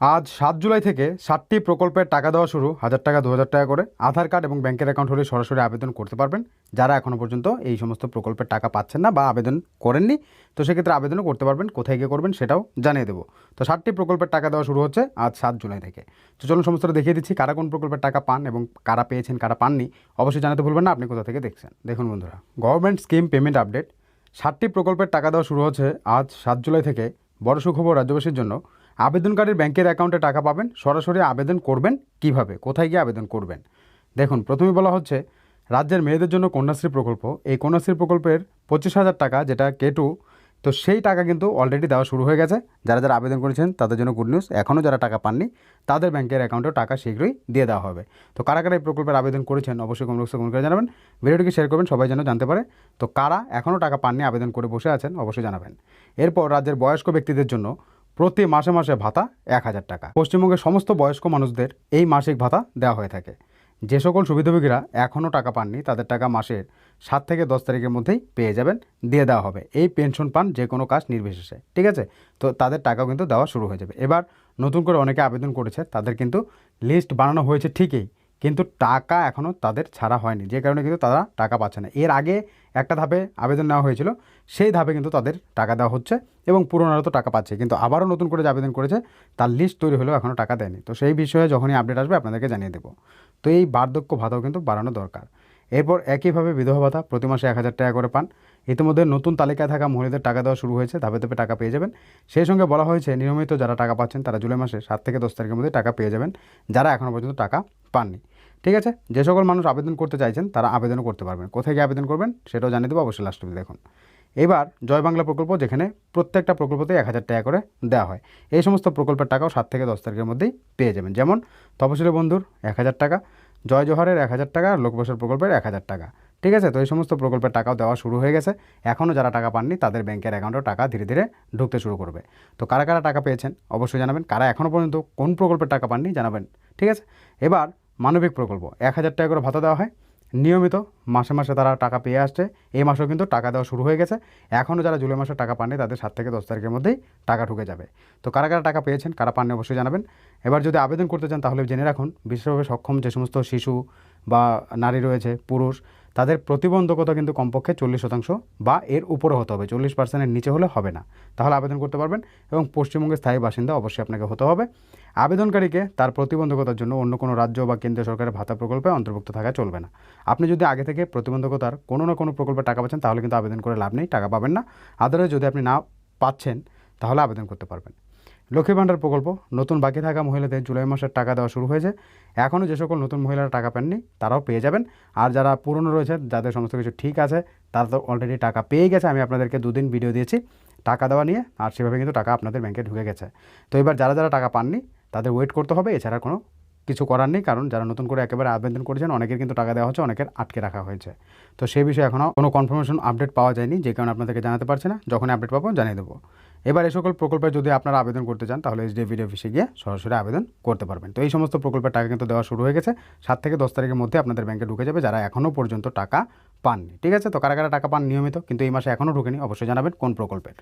আজ সাত জুলাই থেকে সাতটি প্রকল্পের টাকা দেওয়া শুরু। হাজার টাকা, দু হাজার টাকা করে আধার কার্ড এবং ব্যাংকের অ্যাকাউন্ট হলে সরাসরি আবেদন করতে পারবেন। যারা এখনও পর্যন্ত এই সমস্ত প্রকল্পের টাকা পাচ্ছেন না বা আবেদন করেননি, তো সেক্ষেত্রে আবেদনও করতে পারবেন, কোথায় গিয়ে করবেন সেটাও জানিয়ে দেবো। তো সাতটি প্রকল্পের টাকা দেওয়া শুরু হচ্ছে আজ সাত জুলাই থেকে। তো চলুন সমস্তটা দেখিয়ে দিচ্ছি, কারা কোন প্রকল্পের টাকা পান এবং কারা পেয়েছেন, কারা পাননি, অবশ্যই জানাতে ভুলবেন না, আপনি কোথা থেকে দেখছেন? দেখুন বন্ধুরা গভর্নমেন্ট স্কিম পেমেন্ট আপডেট সাতটি প্রকল্পের টাকা দেওয়া শুরু হচ্ছে আজ সাত জুলাই থেকে। বড় সুখবর রাজ্যবাসীর জন্য। আবেদনকারীর ব্যাংকের অ্যাকাউন্টে টাকা পাবেন, সরাসরি আবেদন করবেন, কীভাবে? কোথায় গিয়ে আবেদন করবেন? দেখুন প্রথমে বলা হচ্ছে, রাজ্যের মেয়েদের জন্য কন্যাশ্রী প্রকল্প। এই কন্যাশ্রী প্রকল্পের পঁচিশ হাজার টাকা যেটা কে টু তো সেই টাকা কিন্তু অলরেডি দেওয়া শুরু হয়ে গেছে। যারা যারা আবেদন করেছেন, তাদের জন্য গুড নিউজ এখনও যারা টাকা পাননি, তাদের ব্যাংকের অ্যাকাউন্টেও টাকা শীঘ্রই দিয়ে দেওয়া হবে। তো কারা কারা এই প্রকল্পের আবেদন করেছেন, অবশ্যই কমেন্ট বক্সে কমেন্ট করে জানাবেন। ভিডিওটিকে শেয়ার করবেন, সবাই যেন জানতে পারে। তো কারা এখনও টাকা পাননি, আবেদন করে বসে আছেন, অবশ্যই জানাবেন। এরপর রাজ্যের বয়স্ক ব্যক্তিদের জন্য প্রতি মাসে মাসে ভাতা এক হাজার টাকা। পশ্চিমবঙ্গের সমস্ত বয়স্ক মানুষদের এই মাসিক ভাতা দেওয়া হয়ে থাকে। যে সকল সুবিধাভোগীরা এখনও টাকা পাননি, তাদের টাকা মাসের সাত থেকে দশ তারিখের মধ্যেই পেয়ে যাবেন, দিয়ে দেওয়া হবে। এই পেনশন পান যে কোনো কাজ নির্বিশেষে, ঠিক আছে? তো তাদের টাকাও কিন্তু দেওয়া শুরু হয়ে যাবে। এবার নতুন করে অনেকে আবেদন করেছে, তাদের কিন্তু লিস্ট বানানো হয়েছে ঠিকই। কিন্তু টাকা এখনও তাদের ছাড়া হয়নি। যে কারণে কিন্তু তারা টাকা পাচ্ছে না। এর আগে একটা ধাপে আবেদন নেওয়া হয়েছিল, সেই ধাপে কিন্তু তাদের টাকা দেওয়া হচ্ছে এবং পুরোনারা তো টাকা পাচ্ছে। কিন্তু আবারও নতুন করে যে আবেদন করেছে, তার লিস্ট তৈরি হলেও এখনও টাকা দেয়নি। তো সেই বিষয়ে যখনই আপডেট আসবে, আপনাদেরকে জানিয়ে দেবো। তো এই বার্ধক্য ভাতাও কিন্তু বাড়ানো দরকার। এরপর একইভাবে বিধবা ভাতা প্রতি মাসে এক হাজার টাকা করে পান। ইতিমধ্যে নতুন তালিকায় থাকা মহিলাদের টাকা দেওয়া শুরু হয়েছে, ধাপে ধাপে টাকা পেয়ে যাবেন। সেই সঙ্গে বলা হয়েছে, নিয়মিত যারা টাকা পাচ্ছেন তারা জুলাই মাসে সাত থেকে দশ তারিখের মধ্যে টাকা পেয়ে যাবেন, যারা এখনও পর্যন্ত টাকা পাননি। ঠিক আছে? যে সকল মানুষ আবেদন করতে চাইছেন তারা আবেদনও করতে পারবেন। কোথায় গিয়ে আবেদন করবেন সেটাও জানিয়ে দেবো, অবশ্যই লাস্ট দেখুন। এবার জয় বাংলা প্রকল্প, যেখানে প্রত্যেকটা প্রকল্পতে এক হাজার টাকা করে দেওয়া হয়। এই সমস্ত প্রকল্পের টাকাও সাত থেকে দশ তারিখের মধ্যেই পেয়ে যাবেন। যেমন তপশিলি বন্ধুর এক হাজার টাকা জয় জোহারের এক হাজার টাকা লোকবসর প্রকল্পের এক হাজার টাকা। ঠিক আছে? তো এই সমস্ত প্রকল্পের টাকাও দেওয়া শুরু হয়ে গেছে। এখনও যারা টাকা পাননি, তাদের ব্যাংকের অ্যাকাউন্টেও টাকা ধীরে ধীরে ঢুকতে শুরু করবে। তো কারা কারা টাকা পেয়েছেন? অবশ্যই জানাবেন। কারা এখনও পর্যন্ত কোন প্রকল্পের টাকা পাননি জানাবেন। ঠিক আছে? এবার মানবিক প্রকল্প। এক হাজার টাকা করে ভাতা দেওয়া হয়। নিয়মিত মাসে মাসে তারা টাকা পেয়ে আসছে। এই মাসেও কিন্তু টাকা দেওয়া শুরু হয়ে গেছে। এখনও যারা জুলাই মাসে টাকা পাননি, তাদের সাত থেকে দশ তারিখের মধ্যেই টাকা ঢুকে যাবে। তো কারা কারা টাকা পেয়েছেন, কারা পাননি অবশ্যই জানাবেন। এবার যদি আবেদন করতে চান, তাহলে জেনে রাখুন, বিশেষভাবে সক্ষম যে সমস্ত শিশু বা নারী রয়েছে, পুরুষ তাদের প্রতিবন্ধকতা কিন্তু কমপক্ষে চল্লিশ শতাংশ বা এর উপরে হতে হবে। চল্লিশ পার্সেন্টের নিচে হলে হবে না। তাহলে আবেদন করতে পারবেন এবং পশ্চিমবঙ্গের স্থায়ী বাসিন্দা অবশ্যই আপনাকে হতে হবে। আবেদনকারীকে তার প্রতিবন্ধকতার জন্য অন্য কোনো রাজ্য বা কেন্দ্রীয় সরকারের ভাতা প্রকল্পে অন্তর্ভুক্ত থাকা চলবে না। আপনি যদি আগে থেকে প্রতিবন্ধকতার কোনো না কোনো প্রকল্পে টাকা পাচ্ছেন, তাহলে কিন্তু আবেদন করে লাভ নেই, টাকা পাবেন না। আদারওয়াইজ যদি আপনি না পাচ্ছেন, তাহলে আবেদন করতে পারবেন। লক্ষ্মী ভাণ্ডার প্রকল্প, নতুন বাকি থাকা মহিলাদের জুলাই মাসের টাকা দেওয়া শুরু হয়েছে। এখনও যে সকল নতুন মহিলারা টাকা পাননি, তারাও পেয়ে যাবেন। আর যারা পুরনো রয়েছে, যাদের সমস্ত কিছু ঠিক আছে, তারা তো অলরেডি টাকা পেয়ে গেছে। আমি আপনাদেরকে দুদিন ভিডিও দিয়েছি টাকা দেওয়া নিয়ে, আর সেভাবে কিন্তু টাকা আপনাদের ব্যাংকে ঢুকে গেছে। তো এবার যারা যারা টাকা পাননি, তাদের ওয়েট করতে হবে। এছাড়া কোনো কিছু করার নেই, কারণ যারা নতুন করে একেবারে আবেদন করেছেন, অনেকের কিন্তু টাকা দেওয়া হচ্ছে, অনেকের আটকে রাখা হয়েছে। তো সেই বিষয়ে এখনও কোনো কনফার্মেশন আপডেট পাওয়া যায়নি, যে কারণে আপনাদেরকে জানাতে পারছি না। যখন আপডেট পাবো, জানিয়ে দেবো। এবার এই সকল প্রকল্পে যদি আপনারা আবেদন করতে চান, তাহলে এইচডিএফ অফিসে গিয়ে সরাসরি আবেদন করতে পারবেন। তো এই সমস্ত প্রকল্পের টাকা কিন্তু দেওয়া শুরু হয়ে গেছে। সাত থেকে দশ তারিখের মধ্যে আপনাদের ব্যাংকে ঢুকে যাবে, যারা এখনও পর্যন্ত টাকা পাননি। ঠিক আছে? তো কারা কারা টাকা পান নিয়মিত? কিন্তু এই মাসে এখনও ঢুকেনি, অবশ্যই জানাবেন কোন প্রকল্পের।